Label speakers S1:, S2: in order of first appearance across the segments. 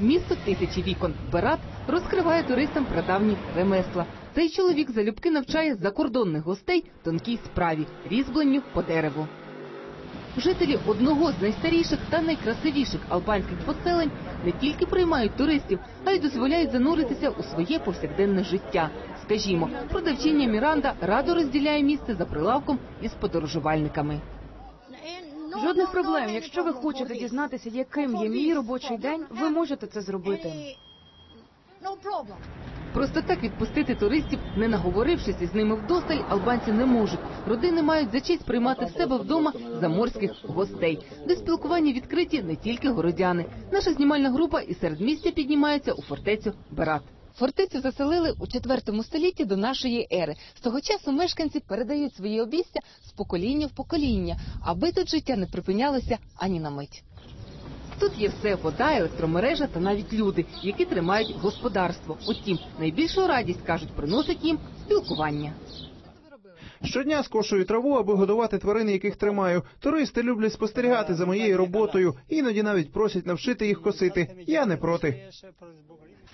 S1: Місто тисячі вікон Берат розкриває туристам прадавні ремесла. Цей чоловік залюбки навчає закордонних гостей тонкій справі різьбленню по дереву. Жителі одного з найстаріших та найкрасивіших албанських поселень не тільки приймають туристів, а й дозволяють зануритися у своє повсякденне життя. Скажімо, продавчиня Міранда радо розділяє місце за прилавком із подорожувальниками.
S2: Жодних проблем. Якщо ви хочете дізнатися, яким є мій робочий день, ви можете це зробити.
S1: Просто так відпустити туристів, не наговорившись із ними вдосталь, албанці не можуть. Родини мають за честь приймати в себе вдома заморських гостей. До спілкування відкриті не тільки городяни. Наша знімальна група із середмістя піднімається у фортецю Берат. Фортецю заселили у IV столітті до нашої ери. З того часу мешканці передають свої обійстя з покоління в покоління, аби тут життя не припинялося ані на мить. Тут є все вода, електромережа та навіть люди, які тримають господарство. Утім, найбільшу радість кажуть, приносить їм спілкування.
S3: Щодня скошую траву, аби годувати тварин, яких тримаю. Туристи люблять спостерігати за моєю роботою, іноді навіть просять навчити їх косити. Я не проти.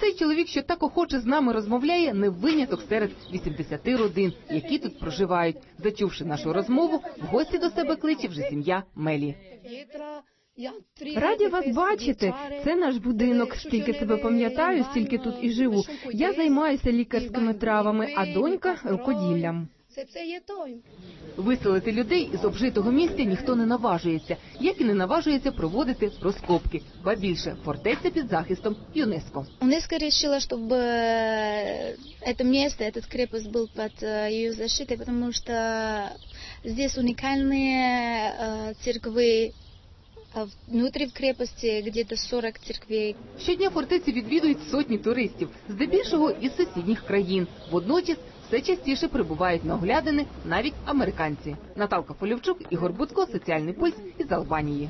S1: Цей чоловік, що так охоче з нами розмовляє, не виняток серед 80 родин, які тут проживають. Зачувши нашу розмову, в гості до себе кличе вже сім'я Мелі.
S4: Раді вас бачити. Це наш будинок. Скільки себе пам'ятаю, стільки тут і живу. Я займаюся лікарськими травами, а донька рукоділлям.
S1: Виселити людей із обжитого місця ніхто не наважується, як і не наважується проводити розкопки. Ба більше фортеця під захистом ЮНЕСКО.
S5: УНЕСКО решила, чтобы э, это место, этот крепость был под э, ее защитой, потому что здесь уникальные э, церквы а внутрі в крепості где-то 40 церквей.
S1: Щодня фортеці відвідують сотні туристів, здебільшого із сусідніх країн. Водночас все частіше прибувають на оглядини навіть американці. Наталка Полівчук, Ігор Будко, Соціальний пульс із Албанії.